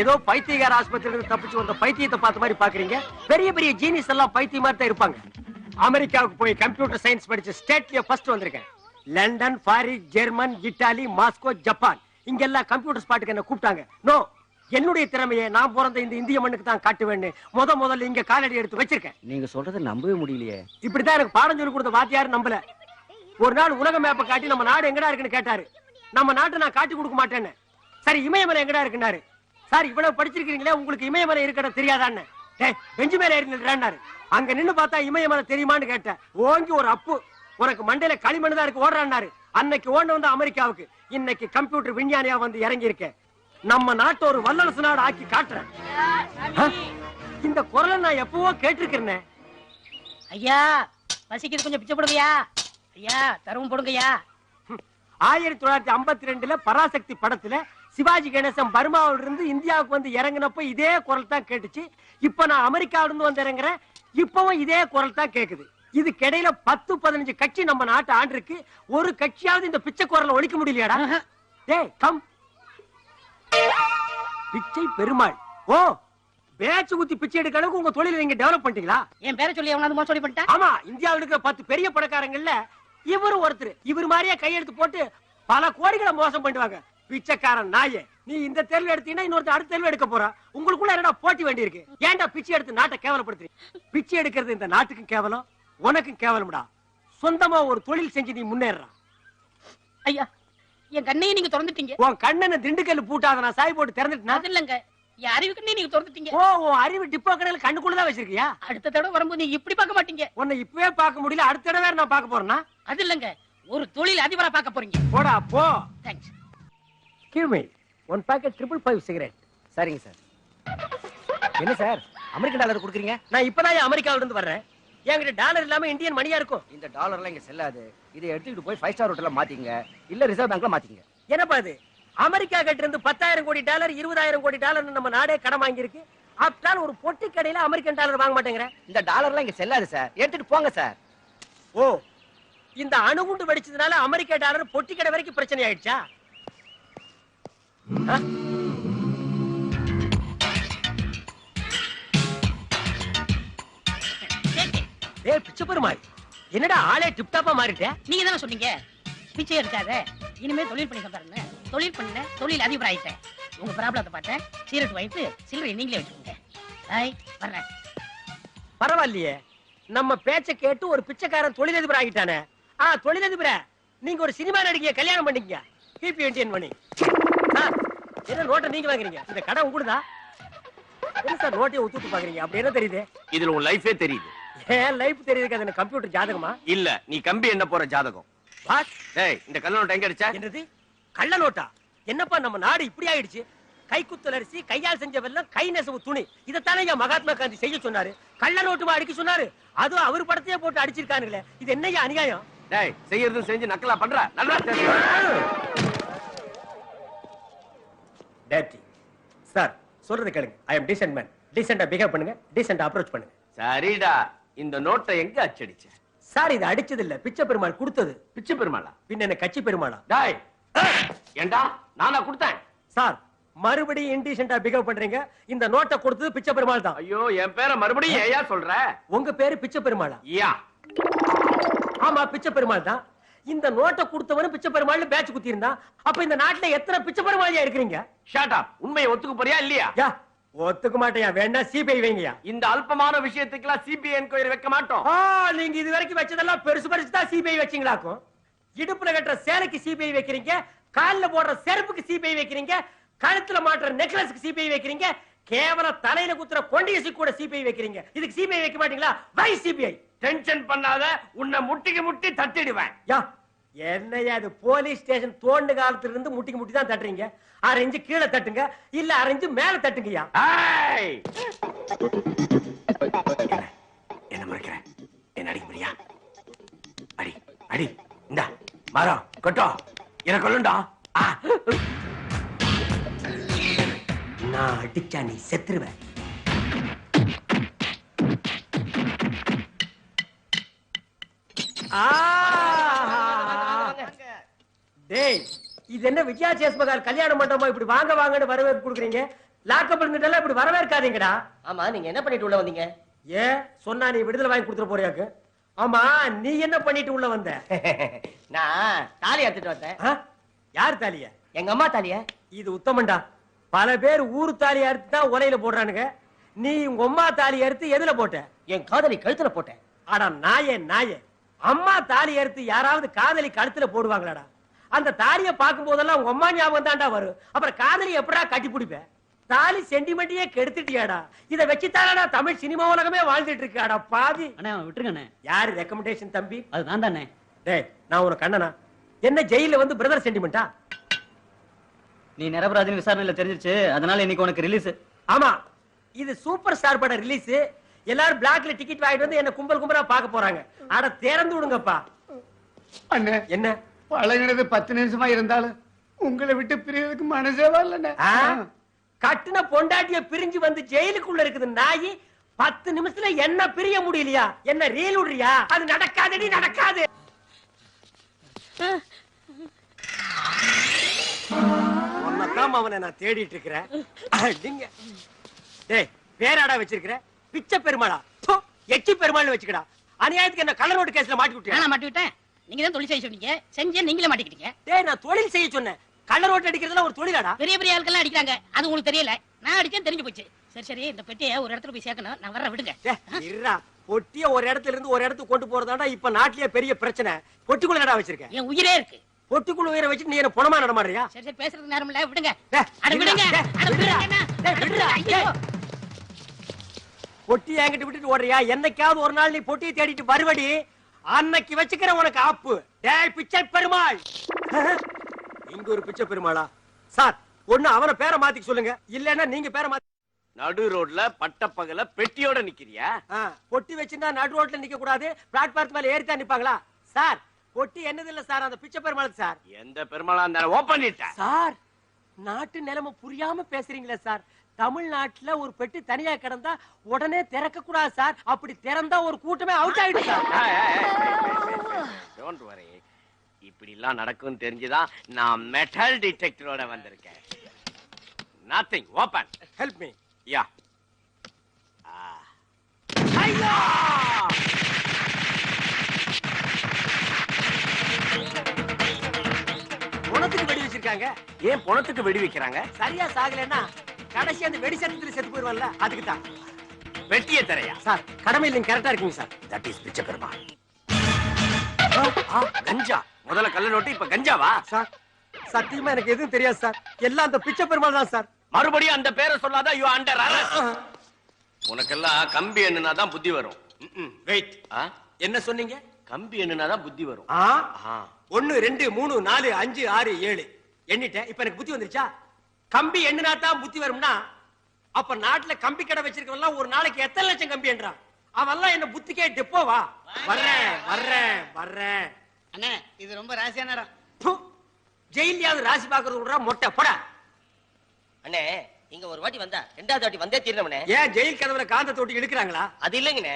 ஏதோ பைத்தியகார ஆஸ்பத்திரியில இருந்து தப்பிச்சு வந்த பைத்தியத்தை பார்த்த மாதிரி பாக்குறீங்க பெரிய பெரிய ஜீனிஸ் எல்லாம் பைத்திய மாதிரி தான் இருப்பாங்க. அமெரிக்காவுக்கு போய் கம்ப்யூட்டர் சயின்ஸ் படிச்சு ஸ்டேட்லயே ஃபர்ஸ்ட் வந்திருக்கேன். London Paris German Italy Moscow Japan. இங்க எல்லாம் கம்ப்யூட்டர் ஸ்பாட்டுக்கு என்ன கூப்பிட்டாங்க. நோ என்னுடைய திறமையை நான் பிறந்த இந்த இந்திய மண்ணுக்கு தான் காட்டுவேன்னு முத முதல்ல இங்க காலடி எடுத்து வச்சிருக்கேன். நீங்க சொல்றதை நம்பவே முடியலையே. இப்படித்தான் எனக்கு பாடம் சொல்லி கொடுத்த வாத்தியார் நம்பல. ஒரு நாள் உலக மேப்பை காட்டி நம்ம நாடு எங்கடா இருக்குன்னு கேட்டாரு. நம்ம நாட்டை நான் காட்டி கொடுக்க மாட்டேன்னு. சரி இமயமலை எங்கடா இருக்குன்னாரு. சார் இவ்வளவு படிச்சிருக்கீங்களே உங்களுக்கு இமயமலை இருக்கட தெரியாதான்னு. பெஞ்சு மேல ஏறி நின்றாரு அங்க நின்னு பார்த்தா இமயமலை தெரியுமான்னு கேட்டேன். ஓங்கி ஒரு அப்பு. உனக்கு மண்டையில களிமண் தான் இருக்கு ஓடுறான்னாரு. அன்னைக்கு ஓட வந்து அமெரிக்காவுக்கு. இன்னைக்கு கம்ப்யூட்டர் விஞ்ஞானியா வந்து இறங்கி இருக்கேன் நம்ம நாட்டை ஒரு வல்லரசு நாடு ஆக்கி காட்டுறேன்? இந்த குரலை நான் எப்பவோ கேட்டிருக்கிறேனே. ஐயா பசிக்குது கொஞ்சம் பிச்சை போடுங்கய்யா. ஐயா தரவும் போடுங்கய்யா. ஆயிரத்தி தொள்ளாயிரத்தி ஐம்பத்தி ரெண்டுல பராசக்தி படத்துல சிவாஜி கணேசன் பர்மாவில இருந்து இந்தியாவுக்கு வந்து இறங்கினப்ப இதே குரல் தான் கேட்டுச்சு. இப்ப நான் அமெரிக்காவில இருந்து வந்து இறங்குறேன். இப்பவும் இதே குரல் தான் கேக்குது. இதுக்கு இடையில பத்து பதினஞ்சு கட்சி நம்ம நாட்டு ஆண்டிருக்கு. ஒரு கட்சியாவது இந்த பிச்சை குரலை ஒழிக்க முடியலையாடா? டேய் கம் பிச்சை பெருமாள். ஓ பேச்சு குத்தி பிச்சை எடுக்க அளவுக்கு உங்க தொழிலை நீங்க டெவலப் பண்ணிட்டீங்களா? என் பேரை சொல்லி எவனாவது மோசடி பண்ணிட்டா? ஆமா இந்தியாவில் இருக்கிற பத்து பெரிய பணக்காரங்கள்ல இவரு ஒருத்தர். இவர் மாதிரியே கையெழுத்து போட்டு பல கோடிகளை மோசம் பண்ணுவாங்க பிச்சைக்காரன் நாயே. நீ இந்த தேர்வு எடுத்தீங்கன்னா இன்னொருத்தர் அடுத்த தேர்வு எடுக்க போறா. உங்களுக்குள்ள என்னடா போட்டி வேண்டி இருக்கு? ஏன்டா பிச்சை எடுத்து நாட்டை கேவலப்படுத்துறீங்க பிச்சை எடுக்கிறது இந்த நாட்டுக்கும் கேவலம் உனக்கும் கேவலம்டா. சொந்தமா ஒரு தொழில் செஞ்சு நீ முன்னேறா ஐயா என் கண்ணையும் நீங்க திறந்துட்டீங்க. உன் கண்ணனை திண்டுக்கல் பூட்டாத நான் சாய் போட்டு திறந்துட்டா அது இல்லங்க. என் அறிவு நீங்க திறந்துட்டீங்க. ஓ உன் அறிவு டிப்போ கடையில கண்ணுக்குள்ளதான் வச்சிருக்கியா? அடுத்த தடவை வரும்போது நீங்க இப்படி பார்க்க மாட்டீங்க. உன்னை இப்பவே பார்க்க முடியல அடுத்த தடவை நான் பார்க்க போறேன்னா அது இல்லங்க. ஒரு தொழில் அதிபரா பார்க்க போறீங்க. போடா போ. Thanks give me one packet triple five cigarette சரிங்க சார். என்ன சார்? அமெரிக்கன் டாலர் கொடுக்குறீங்க? நான் இப்பதான் அமெரிக்காவில இருந்து வர்றேன்? என்கிட்ட டாலர் இல்லாம இந்தியன் மணியா இருக்கும். இந்த டாலர்லாம் இங்க செல்லாது. இதை எடுத்துக்கிட்டு போய் ஃபைவ் ஸ்டார் ஹோட்டல்ல மாத்திங்க இல்ல ரிசர்வ் பேங்க்ல மாத்திங்க என்னப்பா இது? அமெரிக்கா கிட்ட இருந்து பத்தாயிரம் கோடி டாலர் இருபதாயிரம் கோடி டாலர் நம்ம நாடே கடன் வாங்கியிருக்கு. ஆப்டால் ஒரு பொட்டி கடையில அமெரிக்கன் டாலர் வாங்க மாட்டேங்கிற. இந்த டாலர்லாம் இங்க செல்லாது சார். எடுத்துட்டு போங்க சார். ஓ இந்த அணுகுண்டு வெடிச்சதுனால அமெரிக்கா டாலர் பொட்டி கடை வரைக்கும் பிரச்சனை ஆயிடுச்சா? டேய் பிச்சை பெருமாள் என்னடா ஆளே டிப்டாப்பா மாறிட்டே? நீங்க தானே சொன்னீங்க? பிச்சை எடுக்காத. இனிமே தொழில் பண்ணி சம்பாருங்க தொழில் பண்ண தொழில் அதிபர் ஆயிட்டேன். உங்க ப்ராப்ளத்தை பார்த்தேன். சீரட் வைத்து சில்லறை நீங்களே வச்சுக்கோங்க. ஹாய் வர்றேன். பரவாயில்லையே. நம்ம பேச்ச கேட்டு ஒரு பிச்சைக்காரன் தொழிலதிபர் ஆகிட்டானே. ஆ தொழிலதிபர நீங்க ஒரு சினிமா நடிகைய கல்யாணம் பண்ணிக்கங்க. பிபி என்டிஎன் சார் என்ன நோட்டை நீங்க வாங்குறீங்க? இந்த கடை உங்களுதா? என்ன சார் நோட்டையை ஒத்துட்டு பாக்குறீங்க. அப்படி என்ன தெரியுது? இதுல உன் லைஃபே தெரியுது. ஏன் லைஃப் தெரியுதுக்கு அது கம்ப்யூட்டர் ஜாதகமா? இல்ல நீ கம்பி என்ன போற ஜாதகம்? வாட் டேய் இந்த கல்ல நோட்டு எங்க அடிச்ச? என்னது? கள்ள நோட்டா? என்னப்பா நம்ம நாடு இப்படி ஆயிடுச்சு? கைக்குத்தல் அரிசி கையால் செஞ்ச வெல்லம் கை நெசவு துணி. இதைத்தானே ஐயா மகாத்மா காந்தி செய்ய சொன்னாரு. கள்ள நோட்டு அடிக்க சொன்னாரு? அதுவும் அவர் படத்தையே போட்டு அடிச்சிருக்கானுங்களே. இது என்னய்யா அநியாயம்? டேய் செய்யறதும் செஞ்சு நக்கலா பண்ற? நல்லா. டேட்டி சார் சொல்றது கேளுங்க. ஐ அம் டீசென்ட் மேன் டீசெண்டா பிஹேவ் பண்ணுங்க. டீசெண்டா அப்ரோச் பண்ணுங்க. சரிடா. இந்த நோட்டை எங்க அச்சடிச்ச? சார் இது அடிச்சது இல்ல பிச்சை பெருமாள் கொடுத்தது. பிச்சு பெருமாளா? பின்ன என்ன கட்சி பெருமாளா? டேய். ஏண்டா? நானா கொடுத்தேன். சார் மறுபடியும் இன்டீசெண்டா பிஹேவ் பண்றீங்க. இந்த நோட்டை கொடுத்தது பிச்சை பெருமாள் தான். ஐயோ என் பேரை மறுபடியும் ஏயா சொல்ற? உங்க பேரு பிச்சை பெருமாளா? யா. ஆமா பிச்சை பெருமாள் தான். இந்த நோட்டை கொடுத்தவனும் பிச்சை பெருமாள் பேட்ச் குத்தி இருந்தா அப்ப இந்த நாட்டுல எத்தனை பிச்சை பெருமாளியா இருக்கிறீங்க? ஷட் அப் உண்மையை ஒத்துக்க போறியா இல்லையா ஒத்துக்க மாட்டேயா வேணா சிபிஐ வைங்கயா இந்த அல்பமான விஷயத்துக்கெல்லாம் சிபிஐ என்கொயரி வைக்க மாட்டோம். நீங்க இது வரைக்கும் வச்சதெல்லாம் பெருசு பெருசு தான் சிபிஐ வச்சீங்களாக்கும். இடுப்புல கட்டுற சேலைக்கு சிபிஐ வைக்கிறீங்க கால்ல போடுற செருப்புக்கு சிபிஐ வைக்கிறீங்க கழுத்துல மாட்டுற நெக்லஸ்க்கு சிபிஐ வைக்கிறீங்க கேவலம் தலையில குத்துற கொண்டியசி கூட சிபிஐ வைக்கிறீங்க. இதுக்கு சிபிஐ வைக்க மாட்டீங்களா? வை சிபிஐ டென்ஷன் பண்ணாத உன்னை முட்டிக்கு முட்டி தட்டிடுவேன். யா என்னையா இது போலீஸ் ஸ்டேஷன் தோண்டு காலத்துல இருந்து முட்டிக்கு முட்டி தான் தட்டுறீங்க. அரை இன்ச்சு கீழே தட்டுங்க இல்ல அரை இன்ச்சு மேல தட்டுங்கய்யா! என்ன? மறைக்கிற? என்ன அடிக்க முடியா அடி அடி இந்த மரம் கொட்டோ. எனக்கு கொள்ளுண்டா. நான் அடிச்சா நீ செத்துருவ. டேய் இது என்ன விஜயா சேஸ்மகால் கல்யாண மண்டபமா? இப்படி வாங்க வாங்கன்னு வரவேற்பு கொடுக்குறீங்க? லாக்கப் இருந்துட்டெல்லாம் இப்படி வரவேற்காதீங்கடா. ஆமா நீங்க என்ன பண்ணிட்டு உள்ள வந்தீங்க? ஏன் சொன்னா நீ விடுதலை வாங்கி கொடுத்துட போறியாக்கு? ஆமா நீ என்ன பண்ணிட்டு உள்ள வந்த? நான் தாலி எடுத்துட்டு வந்தேன்? யார் தாலிய? எங்க அம்மா தாலிய? இது உத்தமன்டா. பல பேர் ஊரு தாலி அறுத்து தான் உலையில போடுறானுங்க. நீ உங்க அம்மா தாலி அறுத்து எதுல போட்ட? என் காதலி கழுத்துல போட்டேன். அட நாயே நாயே. அம்மா தாலி அறுத்து யாராவது காதலி கழுத்துல போடுவாங்களாடா? அந்த தாலிய பார்க்கும் போதெல்லாம் உங்க அம்மா ஞாபகம் தான்டா வரும். அப்புறம் காதலி எப்படா கட்டி பிடிப்ப தாலி சென்டிமெண்ட்டையே கெடுத்துட்டியாடா? இத வச்சுத்தானடா தமிழ் சினிமா உலகமே வாழ்ந்துட்டு இருக்காடா பாவி அண்ணே அவன் விட்டுருங்க அண்ணே யாரு ரெக்கமெண்டேஷன் தம்பி? அது நான் தானே. டேய் நான் உனக்கு அண்ணனா? என்ன ஜெயில வந்து பிரதர் சென்டிமெண்டா நீ நிரபராதின்னு விசாரணையில தெரிஞ்சிருச்சு. அதனால இன்னைக்கு உனக்கு ரிலீஸ் ஆமா இது சூப்பர் ஸ்டார் பட ரிலீஸ் எல்லாரும் பிளாக்ல டிக்கெட் வாங்கிட்டு வந்து என்ன கும்பல் கும்பலா பார்க்க போறாங்க. அட திறந்து விடுங்கப்பா. அண்ணே என்ன? பழகினது பத்து நிமிஷமா இருந்தாலும் உங்களை விட்டு பிரியறதுக்கு மனசே வரலண்ணே? கட்டுன பொண்டாட்டிய பிரிஞ்சு வந்து ஜெயிலுக்குள்ள இருக்குது நாயி பத்து நிமிஷத்துல என்ன பிரிய முடியலையா? என்ன ரீல் விடுறியா? அது நடக்காதடி நடக்காது. உன்னதான் அவனை நான் தேடிட்டு இருக்கிறேன். டேய் பேராடா வச்சிருக்கிற? பிச்சை பெருமாளா? எச்சி பெருமாள்னு வச்சுக்கடா. அநியாயத்துக்கு என்ன கலர் ரோடு கேஸ்ல மாட்டி விட்டியா நானா மாட்டி விட்டேன். நீங்க தான் தொழில் செய்ய சொன்னீங்க. செஞ்சே நீங்களே மாட்டிக்கிட்டீங்க. டேய் நான் தொழில் செய்ய சொன்னேன். கலர் ரோட்டு அடிக்கிறதுல ஒரு தொழிலாடா. பெரிய பெரிய ஆட்கள்லாம் அடிக்கிறாங்க. அது உங்களுக்கு தெரியல. நான் அடிச்சேன் தெரிஞ்சு போச்சு. சரி சரி இந்த பெட்டியை ஒரு இடத்துல போய் சேர்க்கணும். நான் வர்ற விடுங்க. இருடா. பொட்டிய ஒரு இடத்துல இருந்து ஒரு இடத்துக்கு கொண்டு போறதாண்டா இப்ப நாட்டிலேயே பெரிய பிரச்சனை. பொட்டிக்குள்ள என்னடா வச்சிருக்க? என் உயிரே இருக்கு. பொட்டிக்குள்ள உயிரை வச்சு நீ என்ன புணமா நடமாடுறியா? சரி சரி பேசுறதுக்கு நேரம் இல்ல. விடுங்க. அட விடுங்க. அட. விடுங்க பொட்டி என்கிட்ட விட்டுட்டு ஓடுறியா? என்னைக்காவது ஒரு நாள் நீ பொட்டியை தேடிட்டு வருவடி. அன்னைக்கு வச்சுக்கிற உனக்கு ஆப்பு. டேய் பிச்சை பெருமாள். இங்க ஒரு பிச்சை பெருமாளா? சார் ஒண்ணு அவன பேரை மாத்திக்க சொல்லுங்க. இல்லன்னா நீங்க பேரை மாத்தி நடு ரோட்ல பட்டப்பகல பெட்டியோட நிக்கிறியா? பொட்டி வச்சிருந்தா நடு ரோட்ல நிக்க கூடாது. பிளாட்பாரத்து மேல ஏறித்தான் நிப்பாங்களா? சார் பொட்டி என்னது இல்ல சார்? அந்த பிச்சை பெருமாளுக்கு சார். எந்த பெருமாளா இருந்தாலும் பண்ணிட்ட சார் நாட்டு நிலைமை புரியாம பேசுறீங்களே சார். தமிழ்நாட்டுல ஒரு பெட்டி தனியா கிடந்தா உடனே திறக்க கூடாது சார். அப்படி திறந்தா ஒரு கூட்டமே அவுட் டோன்ட் வரி இப்படி எல்லாம் நடக்கும் தெரிஞ்சுதான் நான் மெட்டல் டிடெக்டரோட வந்திருக்கேன். நத்திங் ஓபன் ஹெல்ப் மீ யா ஐயா! உனத்துக்கு வெடி வச்சிருக்காங்க. ஏன் பணத்துக்கு வெடி வைக்கிறாங்க? சரியா சாகலைன்னா கடைசி அந்த வெடி சத்தத்துல செத்து போயிருவான்ல அதுக்கு தான் வெட்டிய தரையா? சார் கடமை இல்லைங்க கரெக்டா இருக்கீங்க சார். தட் இஸ் பிச்சை பெருமாள் ஆ, கஞ்சா. முதல்ல கள்ள நோட்டு இப்ப கஞ்சாவா? சார் சத்தியமா எனக்கு எதுவும் தெரியாது சார். எல்லாம் அந்த பிச்சை பெருமாள் தான் சார். மறுபடியும் அந்த பேரை சொல்லாத? யூ அண்டர் உனக்கெல்லாம் கம்பி எண்ணுனா தான் புத்தி வரும். வெயிட்? என்ன சொன்னீங்க? கம்பி எண்ணுனா தான் புத்தி வரும். ஒன்னு ரெண்டு மூணு நாலு அஞ்சு ஆறு ஏழு. எண்ணிட்டேன். இப்ப எனக்கு புத்தி வந்துருச்சா? கம்பி எண்ணினா தான் புத்தி வரும்னா அப்ப நாட்டுல கம்பி கடை வச்சிருக்கவன் ஒரு நாளைக்கு எத்தனை லட்சம் கம்பி என்றான் அவன்லாம் என்ன புத்திக்கே டெப்போவா வர்றேன் வர்றேன் வர்றேன். அண்ணே இது ரொம்ப ராசியான. ஜெயிலியாவது ராசி பாக்குறது விடுறா மொட்டை போடா. அண்ணே இங்க ஒரு வாட்டி வந்தா ரெண்டாவது வாட்டி வந்தே தீரணும்னே ஏன் ஜெயில் கதவுல காந்த தொட்டி எடுக்கிறாங்களா அது இல்லைங்கண்ணே.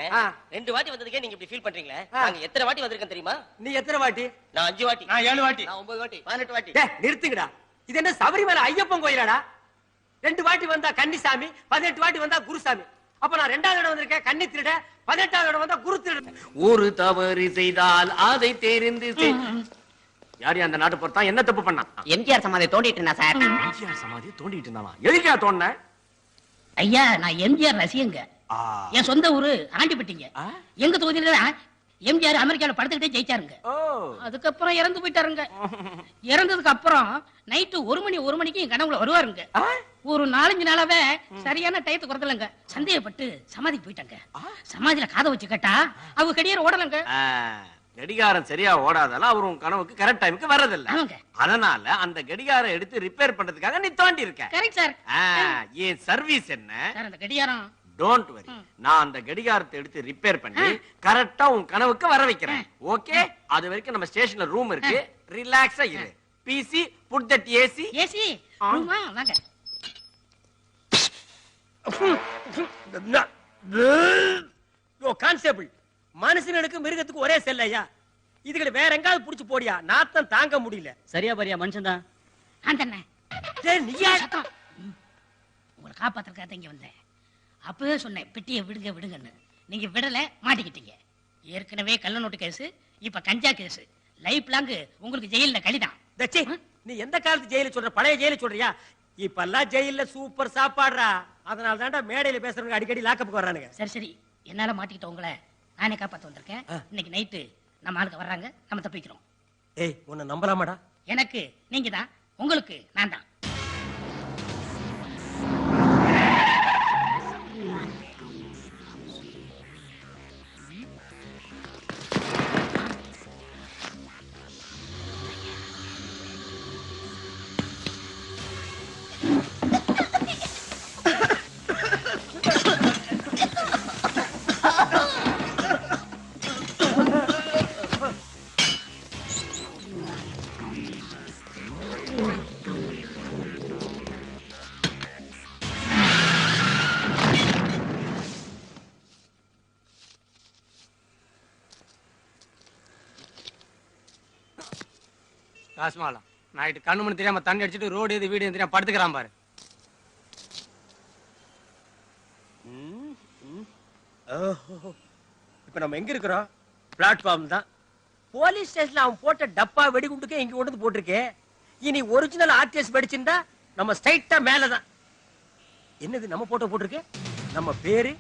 ரெண்டு வாட்டி வந்ததுக்கே நீங்க இப்படி ஃபீல் பண்றீங்களே. நாங்க எத்தனை வாட்டி வந்திருக்கேன் தெரியுமா? நீ எத்தனை வாட்டி? நான் அஞ்சு வாட்டி. நான் ஏழு வாட்டி. நான் ஒன்பது வாட்டி. பதினெட்டு வாட்டி டேய், நிறுத்துங்கடா. இது என்ன சபரிமலை ஐயப்பன் கோயிலாடா? ரெண்டு வாட்டி வந்தா கன்னிசாமி பதினெட்டு வாட்டி வந்தா குருசாமி. அப்ப நான் ரெண்டாவது இடம் வந்திருக்கேன் கன்னி திருட பதினெட்டாவது இடம் வந்தா குரு திருட. ஒரு தவறு செய்தால் அதை தெரிந்து செய்- யார் அந்த நாட்டு பொறுத்தான் என்ன தப்பு பண்ணான் எம்ஜிஆர் சமாதி தோண்டிட்டு இருந்தா சார். எம்ஜிஆர் சமாதி தோண்டிட்டு இருந்தானா? எதுக்கா தோண்ட ஐயா நான் எம்ஜிஆர் ரசிகங்க என் சொந்த ஊரு ஆண்டிப்பட்டிங்க? எங்க தொகுதியில எம்ஜிஆர் அமெரிக்கால படுத்துக்கிட்டே ஜெயிச்சாருங்க. அதுக்கப்புறம் இறந்து போயிட்டாருங்க. இறந்ததுக்கு அப்புறம் நைட்டு ஒரு மணி ஒரு மணிக்கு என் கனவுல வருவாருங்க. ஒரு நாலஞ்சு நாளாவே சரியான டயத்தை குறதலங்க சந்தேகப்பட்டு சமாதிக்கு போயிட்டாங்க. சமாதியில காதை வச்சு கேட்டா அவங்க கடியார ஓடலங்க. கடிகாரம் சரியா ஓடாதால அவர் உன் கனவுக்கு கரெக்ட் டைமுக்கு வர்றதில்ல. அதனால அந்த கடிகாரம் எடுத்து ரிப்பேர் பண்றதுக்காக நீ தோண்டி இருக்க கரெக்ட் சார் என் சர்வீஸ் என்ன? அந்த கடியாரம் டோன்ட் வரி நான் அந்த கடிகாரத்தை எடுத்து ரிப்பேர் பண்ணி கரெக்டா உன் கனவுக்கு வர வைக்கிறேன். ஓகே அது வரைக்கும் நம்ம ஸ்டேஷன்ல ரூம் இருக்கு. ரிலாக்ஸா இரு. PC put that AC AC ரூமா வாங்க. கான்ஸ்டபிள் மனுஷனுக்கு மிருகத்துக்கு ஒரே செல்லையா இதுகளை வேற எங்காவது புடிச்சு போடியா? நாத்தம் தாங்க முடியல. சரியா பரியா மனுஷன் தான் அந்த நீயா. உங்களை காப்பாத்துறதுக்காக இங்க வந்தேன். அப்பவே சொன்னேன் பெட்டியை விடுங்க விடுங்கன்னு. நீங்க விடல மாட்டிக்கிட்டீங்க. ஏற்கனவே கள்ள நோட்டு கேஸ் இப்ப கஞ்சா கேஸ். லைஃப் லாங் உங்களுக்கு ஜெயில்ல கழிதான் தச்சி நீ எந்த காலத்து ஜெயில சொல்ற? பழைய ஜெயில சொல்றியா? இப்பெல்லாம் ஜெயில்ல சூப்பர் சாப்பாடுறா. அதனால தான்டா மேடையில பேசுறவங்க அடிக்கடி லாக்கப்புக்கு வர்றானுங்க. சரி சரி. என்னால மாட்டிக்கிட்ட உங்களை நானே காப்பாத்த வந்திருக்கேன். இன்னைக்கு நைட்டு நம்ம ஆளுக்கு வர்றாங்க நம்ம தப்பிக்கிறோம். ஏய் உன்னை நம்பலாமாடா? எனக்கு நீங்க தான் உங்களுக்கு நான் தான் ராஸ்மாலாம் நைட்டு கண்ணு மணி தெரியாம தண்ணி அடிச்சிட்டு ரோடு எது வீடு தெரியாம படுத்துக்கிறான் பாரு. இப்ப நம்ம எங்க இருக்கிறோம்? பிளாட்ஃபார்ம் தான். போலீஸ் ஸ்டேஷன்ல அவன் போட்ட டப்பா வெடிகுண்டுக்கே இங்க கொண்டு போட்டிருக்கே. இனி ஒரிஜினல் ஆர்டிஎஸ் படிச்சிருந்தா நம்ம ஸ்ட்ரைட்டா மேலதான். என்னது நம்ம போட்டோ போட்டிருக்கு? நம்ம பேரு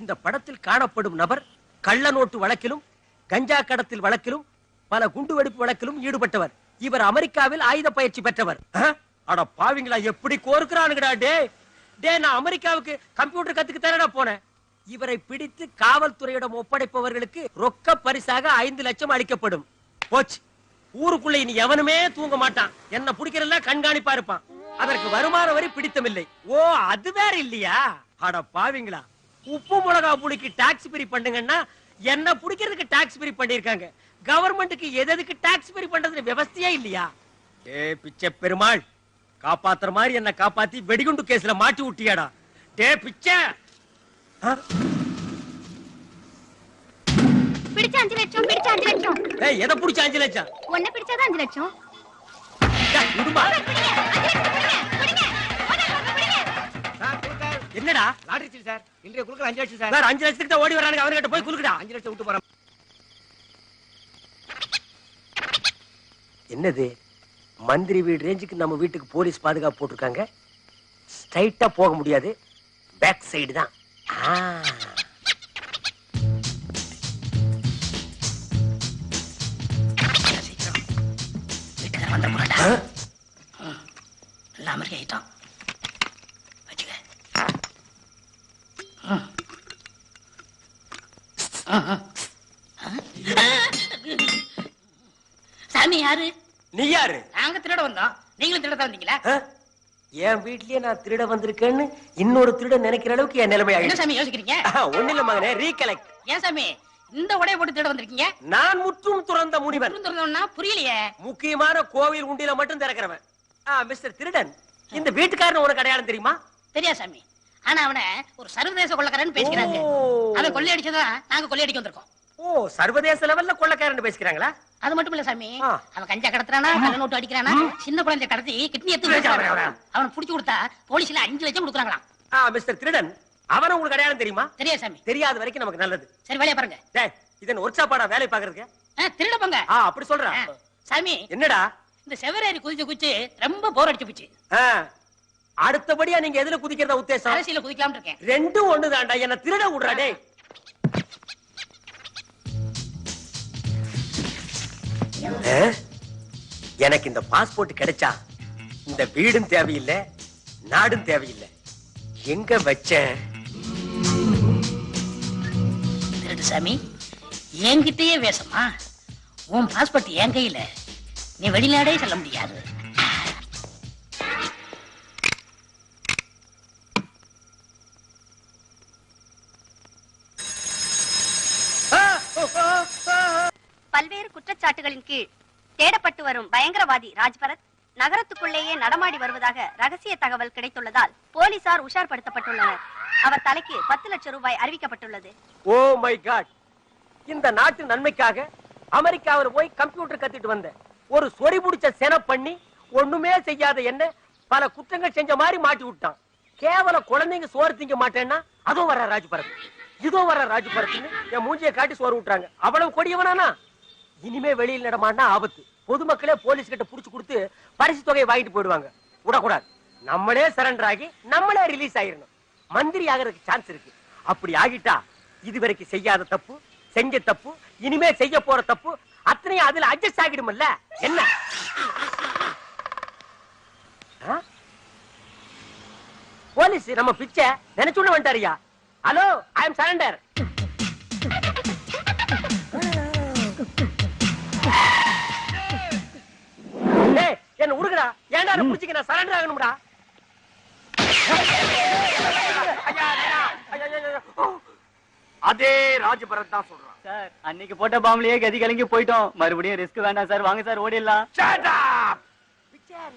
இந்த படத்தில் காணப்படும் நபர் கள்ள நோட்டு வழக்கிலும் கஞ்சா கடத்தில் வழக்கிலும் பல குண்டு வெடிப்பு வழக்கிலும் ஈடுபட்டவர். இவர் அமெரிக்காவில் ஆயுத பயிற்சி பெற்றவர். அட பாவிங்களா எப்படி கோருக்குறானுங்கடா டே. டே நான் அமெரிக்காவுக்கு கம்ப்யூட்டர் கத்துக்கு தானடா போனேன். இவரை பிடித்து காவல்துறையிடம் ஒப்படைப்பவர்களுக்கு ரொக்க பரிசாக ஐந்து லட்சம் அளிக்கப்படும். போச்சு. ஊருக்குள்ள இனி எவனுமே தூங்க மாட்டான். என்ன பிடிக்கிறதெல்லாம் கண்காணிப்பா இருப்பான். அதற்கு வருமான வரி பிடித்தமில்லை. ஓ அது வேற இல்லையா? அட பாவிங்களா உப்பு மிளகா புளிக்கு டாக்ஸ் பிரி பண்ணுங்கன்னா என்ன பிடிக்கிறதுக்கு டாக்ஸ் பிரி பண்ணிருக்காங்க கவர்மெண்ட்டுக்கு எது எதுக்கு டாக்ஸ் பிரி பண்றதுன்னு விவஸ்தையே இல்லையா? ஏ பிச்சை பெருமாள். காப்பாத்துற மாதிரி என்ன காப்பாத்தி வெடிகுண்டு கேஸ்ல மாட்டி விட்டியாடா. டே பிச்சை? பிடிச்ச அஞ்சு லட்சம் பிடிச்ச அஞ்சு லட்சம். ஏய் எதை புடிச்ச அஞ்சு லட்சம்? ஒன்ன பிடிச்சாதான் அஞ்சு லட்சம். என்னடா? லாட்டரி சீட் சார். இன்றைய குலுக்கல் அஞ்சு லட்சம் சார். வேற அஞ்சு லட்சத்துக்கு தான் ஓடி வரானுங்க. அவர்கிட்ட போய் குலுக்குடா. அஞ்சு லட்சம் விட்டு போறேன் என்னது? மந்திரி வீடு ரேஞ்சுக்கு நம்ம வீட்டுக்கு போலீஸ் பாதுகாப்பு போட்டிருக்காங்க. ஸ்ட்ரைட்டா போக முடியாது. பேக் சைடு தான். சீக்கிரம். வீட்டுக்கார வந்த போறடா ஆ? நல்ல அமெரிக்க ஐட்டம் வச்சுக்க ம். ஆ, ஆ. ஆ? சாமி யாரு? நீ யாரு? நாங்க திருட வந்தோம். நீங்களும் திருட தான் வந்தீங்களா? என் வீட்லயே நான் திருட வந்திருக்கேன்னு இன்னொரு திருட நினைக்கிற அளவுக்கு என் நிலைமை என்ன சாமி யோசிக்கிறீங்க? ஒண்ணு இல்ல மகனே ரீகலெக்ட் ஏன் சாமி இந்த உடைய போட்டு திருட வந்திருக்கீங்க? நான் முற்றும் துறந்த முனிவன். திறந்தோம்னா புரியலையே. முக்கியமான கோவில் உண்டியில மட்டும் திறக்கிறவன். மிஸ்டர் திருடன் இந்த வீட்டுக்காரன் உனக்கு அடையாளம் தெரியுமா? தெரியா சாமி. ஆனா அவனை ஒரு சர்வதேச கொள்ளக்காரன்னு பேசிக்கிறாங்க. அவன் கொள்ளையடிச்சதா நாங்க கொள்ளையடிக்க வந்திருக்கோம். ஓ சர்வதேச லெவல்ல கொள்ளக்காரன் பேசிக்கிறாங்களா? அது மட்டும் இல்ல சாமி. அவன் கஞ்சா கடத்துறானா கள்ள நோட்டு அடிக்கிறானா சின்ன குழந்தை கடத்தி கிட்னி எடுத்து. அவனை புடிச்சு கொடுத்தா போலீஸ்ல அஞ்சு லட்சம் கொடுக்குறாங்களாம். மிஸ்டர் திருடன் அவன உங்களுக்கு அடையாளம் தெரியுமா? தெரியா சாமி. தெரியாத வரைக்கும் நமக்கு நல்லது. சரி வேலையை பாருங்க. இதன் ஒரு சாப்பாடா வேலை பாக்குறதுக்கு திருட போங்க அப்படி சொல்றா. ஆ, சாமி. என்னடா? இந்த செவரேறி குதிச்சு குதிச்சு ரொம்ப போர் அடிச்சு போச்சு. அடுத்தபடியா நீங்க எதுல குதிக்கிறதா உத்தேசம்? அரசியல குதிக்கலாம்னு இருக்கேன். ரெண்டும் ஒண்ணுதான்டா. என்ன திருட விடுறா டேய். ஆ? எனக்கு இந்த பாஸ்போர்ட் கிடைச்சா இந்த வீடும் தேவையில்லை நாடும் தேவையில்லை. எங்க வச்சேன் திருடு சாமி என்கிட்டயே வேஷமா? உன் பாஸ்போர்ட் என் கையில. நீ வெளிநாடே செல்ல முடியாது. குற்றச்சாட்டுகளின் கீழ் தேடப்பட்டு வரும் பயங்கரவாதி ராஜ்பரத் நகரத்துக்குள்ளேயே நடமாடி வருவதாக ரகசிய தகவல் கிடைத்துள்ளதால் போலீசார் உஷார்படுத்தப்பட்டுள்ளனர். அவர் தலைக்கு பத்து லட்சம் ரூபாய் அறிவிக்கப்பட்டுள்ளது. Oh my God. இந்த நாட்டு நன்மைக்காக அமெரிக்காவுல போய் கம்ப்யூட்டர் கத்துட்டு வந்த ஒரு சொறி முடிச்ச சென பண்ணி ஒண்ணுமே செய்யாத என்ன பல குற்றங்கள் செஞ்ச மாதிரி மாட்டி விட்டான். கேவல குழந்தைங்க சோறு திங்க மாட்டேன்னா அதுவும் வர ராஜ் பரத் இதோ வர ராஜ் பரத்னு என் மூஞ்சியை காட்டி சோறு விட்டுறாங்க அவ்வளவு கொடியவனானா? இனிமே வெளியில் நடமாட்டா ஆபத்து. பொதுமக்களே போலீஸ் கிட்ட புடிச்சு கொடுத்து பரிசு தொகையை வாங்கிட்டு போயிடுவாங்க. விடக்கூடாது. நம்மளே சரண்டர் ஆகி நம்மளே ரிலீஸ் ஆயிரணும். மந்திரி ஆகிறதுக்கு சான்ஸ் இருக்கு. அப்படி ஆகிட்டா இதுவரைக்கும் செய்யாத தப்பு செஞ்ச தப்பு இனிமே செய்ய போற தப்பு அத்தனையும் அதுல அட்ஜஸ்ட் ஆகிடும்ல. என்ன? ஆ? போலீஸ் நம்ம பிச்சை நினைச்சுன்னு வந்துட்டாரியா ஹலோ ஐ எம் சரண்டர் என்ன புடிச்சிக்க நான் சரண்டர் ஆகணும்டா. அதே ராஜபரத் தான் சொல்றான். சார் அன்னைக்கு போட்ட பாம்புலயே கதி கலங்கி போயிட்டோம். மறுபடியும் ரிஸ்க் வேண்டாம் சார். வாங்க சார் ஓடிடலாம்.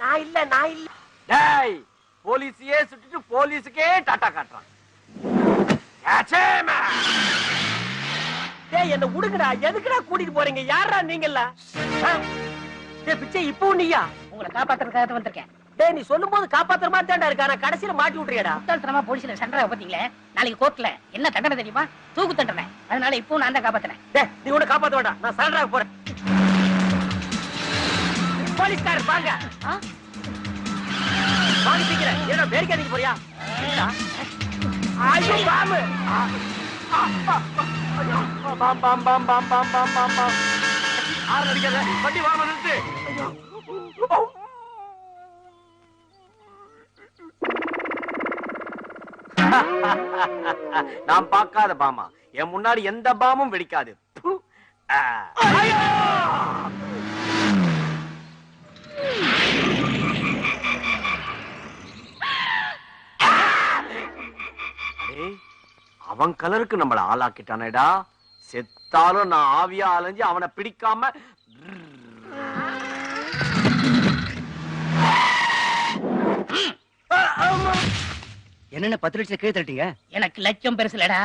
நான் இல்ல நான் இல்ல. டேய் போலீஸையே சுட்டுட்டு போலீஸுக்கே டாட்டா காட்டுறான்! டேய் என்ன உடுங்கடா. எதுக்குடா கூட்டிட்டு போறீங்க? யாரா நீங்கல்ல? டேய் பிச்சை இப்போ நீயா? உங்களை காப்பாத்துறதுக்காக வந்திருக்கேன். டேய் நீ சொல்லும் போது காப்பாத்துற மாதிரி தான்டா இருக்கு? ஆனா கடைசியில மாட்டி விட்டுறியடா. முட்டாள்தனமா போலீஸ்ல சண்டை பாத்தீங்களே நாளைக்கு கோர்ட்ல என்ன தண்டனை தெரியுமா? தூக்கு தண்டனை. அதனால இப்போ நான் தான் காப்பாத்துறேன் டேய் நீ உன்னை காப்பாத்த வேண்டாம். நான் சரண்டர் ஆக போறேன். போலீஸ்காரர் வாங்க? வாங்க சீக்கிரம். ஏடா பேரிக்க அடிக்க போறியா. ஐயோ பாம்பு. Bomb bomb bomb bomb bomb bomb bomb bomb. ஆறு அடிக்காத வண்டி வாங்க நிறுத்து. நான் பார்க்காத பாமா. என் முன்னாடி எந்த பாமும் வெடிக்காது. அவன் கலருக்கு நம்மள ஆளாக்கிட்டானேடா. செத்தாலும் நான் ஆவியா அலைஞ்சு அவனை பிடிக்காம என்னென்ன பத்து லட்சம் கீழே தட்டிங்க எனக்கு லட்சம் பெருசு இல்லடா.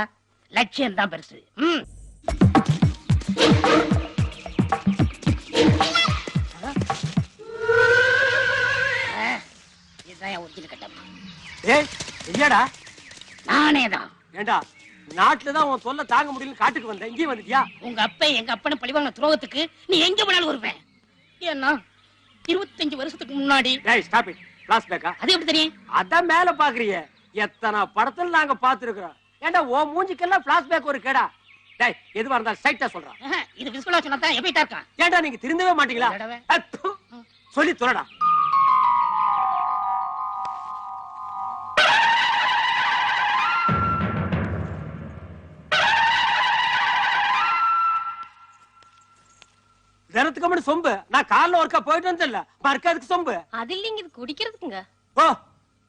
லட்சியம் தான் பெருசு. ம். இதுதான் என் ஒரிஜினல் கட்டம் ஏய் இல்லடா. நானே தான். ஏண்டா நாட்டுல தான் உன் சொல்ல தாங்க முடியல காட்டுக்கு வந்தேன் இங்கேயும் வந்துட்டியா? உங்க அப்பா எங்க அப்பனை பழிவாங்க துரோகத்துக்கு நீ எங்க போனாலும் வருவேன். ஏன்னா இருபத்தஞ்சு வருஷத்துக்கு முன்னாடி டேய் ஸ்டாப் இட் பேக்கா அது எப்படி தெரியும்? அதான் மேல பாக்குறியே. எத்தனை படத்துல நாங்க பாத்துருக்கோம் ஏண்டா ஓ மூஞ்சிக்கெல்லாம் பிளாஷ்பேக் ஒரு கேடா? டேய் எதுவா இருந்தாலும் ஸ்ட்ரைட்டா சொல்றான் ஆஹா, இது விஸ்வலா சொன்னா தான் எப்படிட்டா இருக்கான்? ஏண்டா நீங்க திருந்தவே மாட்டீங்களா. சொல்லி தொலைடா. தினத்துக்கு முன்னாடி சொம்பு. நான் காலைல ஒருக்கா போயிட்டு வந்தேன்ல. மறுக்காதுக்கு சொம்பு. அது இல்லைங்க இது குடிக்கிறதுக்குங்க. ஓ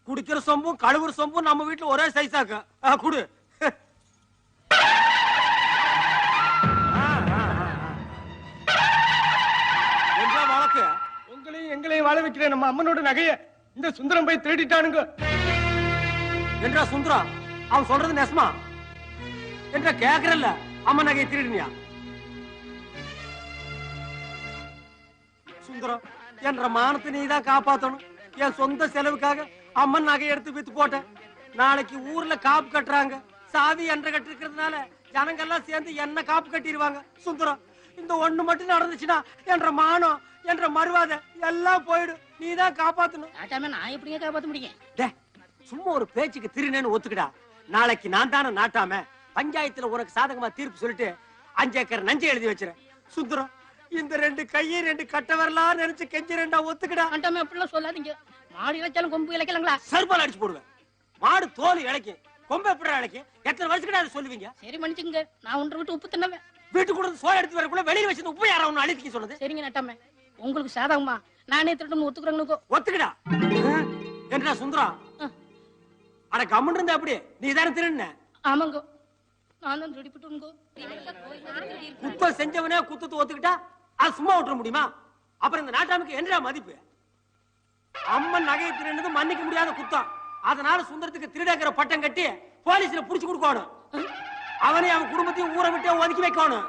குடிக்கிற சொம்பும் கழுவுற சொம்பும் நம்ம வீட்டுல ஒரே சைஸாக்கு ஆ, குடு ஆ, ஆ, ஆ, ஆ. எங்க வழக்கு. உங்களையும் எங்களையும் வாழ வைக்கிற நம்ம அம்மனோட நகைய இந்த சுந்தரம் போய் திருடிட்டானுங்க. என்றா சுந்தரம் அவன் சொல்றது நெசமா? என்ற கேக்குறல்ல அம்மன் நகையை திருடினியா? சுந்தரம் என்ற மானத்தை நீ தான் காப்பாத்தணும். என் சொந்த செலவுக்காக அம்மன் நகையை எடுத்து வித்து போட்டேன். நாளைக்கு ஊர்ல காப்பு கட்டுறாங்க. சாவி என்ற கட்டிருக்கிறதுனால ஜனங்கெல்லாம் சேர்ந்து என்ன காப்பு கட்டிடுவாங்க? சுந்தரம் இந்த ஒண்ணு மட்டும் நடந்துச்சுன்னா என்ற மானம் என்ற மறுவாதை எல்லாம் போயிடும். நீ தான் காப்பாத்தணும் நான் எப்படிங்க காப்பாத்த முடியும்? டேய், சும்மா ஒரு பேச்சுக்கு திருநேன்னு ஒத்துக்கடா. நாளைக்கு நான் தானே நாட்டாம பஞ்சாயத்துல உனக்கு சாதகமா தீர்ப்பு சொல்லிட்டு அஞ்சு ஏக்கர் நஞ்சை எழுதி வச்சிரேன் சுந்தரம் இந்த ரெண்டு கையை ரெண்டு கட்ட வரலாம் நினைச்சு கெஞ்சி ரெண்டா ஒத்துக்கடா. நாட்டாம அப்படிலாம் சொல்லாதீங்க. மாடு இழைச்சாலும் கொம்பு இழைக்கலாங்களா? சர்பால் அடிச்சு போடுவேன். மாடு தோல் இழைக்கும். கொம்பு எப்படி இழைக்கும்? எத்தனை வருஷத்துக்கு அதை சொல்லுவீங்க? சரி மன்னிச்சுங்க நான் ஒன்று விட்டு உப்பு தின்னவன். வீட்டுக்கு கூட சோறு எடுத்து வரக்குள்ள வெளியில வச்சு உப்பு யாரா ஒண்ணு அழுத்திக்க சொன்னது? சரிங்க நட்டாம உங்களுக்கு சாதகமா? நானே திருட்டு ஒத்துக்குறேங்களுக்கோ ஒத்துக்கடா என்றா சுந்தரம். அட கம்மன் இருந்தா அப்படி நீ தானே திருண்ண ஆமாங்க. நான் தான் திருடிப்பிட்டுங்கோ குத்தம் செஞ்சவனே குத்தத்தை ஒத்துக்கிட்டா? அது சும்மா விட்டுற முடியுமா? அப்புறம் இந்த நாட்டாமுக்கு என்னடா மதிப்பு? அம்மன் நகையை திருடுனது மன்னிக்க முடியாத குத்தம். அதனால சுந்தரத்துக்கு திருடங்கிற பட்டம் கட்டி போலீஸ்ல புடிச்சு கொடுக்கணும். அவனை அவன் குடும்பத்தையும் ஊரை விட்டு ஒதுக்கி வைக்கணும்.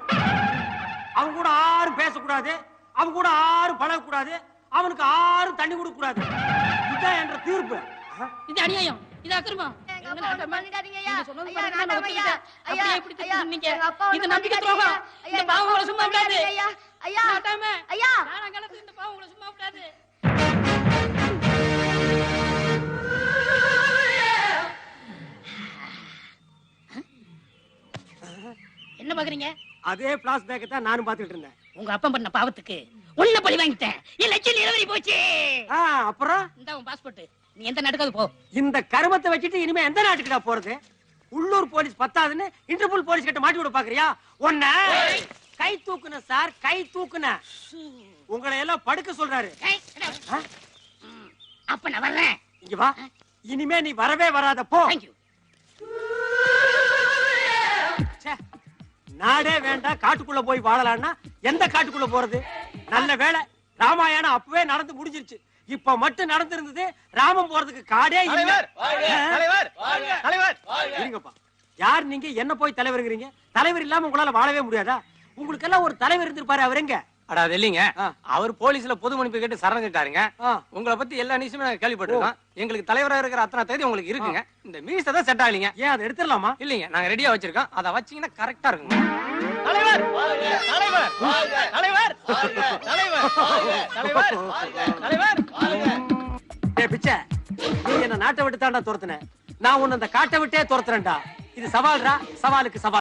அவன் கூட யாரும் பேசக்கூடாது. அவன் கூட யாரும் பழகக்கூடாது. அவனுக்கு யாரும் தண்ணி கொடுக்க கூடாது இதுதான் என்ற தீர்ப்பு. இது அநியாயம். இது அக்கிரமம். இது நம்பிக்கை துரோகம். ஐயா பாவங்களை சும்மா ஐயா. ஐயா. ஐயா. ஐயா சும்மா விடாது. என்ன பாக்குறீங்க? அதே பிளாஸ் பேக்கை தான் நானும் பாத்துக்கிட்டு இருந்தேன். உங்க அப்பா பண்ண பாவத்துக்கு உள்ள பழி வாங்கிட்டேன். என் லட்சம் நிலவரி போச்சு. ஆ, அப்புறம்? இந்த உன் பாஸ்போர்ட் நீ எந்த நாட்டுக்காவது போ. இந்த கருமத்தை வச்சுட்டு இனிமே எந்த நாட்டுக்குடா போறது? உள்ளூர் போலீஸ் பத்தாதுன்னு இன்டர்போல் போலீஸ் கிட்ட மாட்டி விட பாக்குறியா? உன்ன கை தூக்குன சார் கை தூக்குன. உங்களை எல்லாம் படுக்க சொல்றாரு. அப்ப நான் வர்றேன். இங்க வா. இனிமே நீ வரவே வராத போ. நாடே வேண்டாம். காட்டுக்குள்ள போய் வாழலாம்னா எந்த காட்டுக்குள்ள போறது? நல்ல வேளை ராமாயணம் அப்பவே நடந்து முடிஞ்சிருச்சு. இப்ப மட்டும் நடந்திருந்தது ராமன் போறதுக்கு காடே இல்ல. இருங்கப்பா. யார் நீங்க என்ன போய் தலைவருங்கிறீங்க தலைவர் இல்லாம உங்களால வாழவே முடியாதா? உங்களுக்கு எல்லாம் ஒரு தலைவர் இருந்திருப்பாரு அவர் எங்க? அடா அது இல்லைங்க. அவர் போலீஸ்ல பொது மன்னிப்பு கேட்டு சரணம் கேட்டாருங்க. ஆ. உங்களை பத்தி எல்லா நியூஸுமே நாங்க கேள்விப்பட்டிருக்கோம். எங்களுக்கு தலைவரா இருக்கிற அத்தனை தேதி உங்களுக்கு இருக்குங்க. இந்த மீச தான் செட் ஆகலீங்க. ஏன் அதை எடுத்துடலாமா? இல்லைங்க நாங்க ரெடியா வச்சிருக்கோம். அதை வச்சீங்கன்னா கரெக்டா இருக்குங்க. டேய் பிச்சை. நீ என்ன நாட்டை விட்டு தாண்டா துரத்துன? நான் உன்னை அந்த காட்டை விட்டே துரத்துறேன்டா. இது சவால்ரா? சவாலுக்கு சவால்.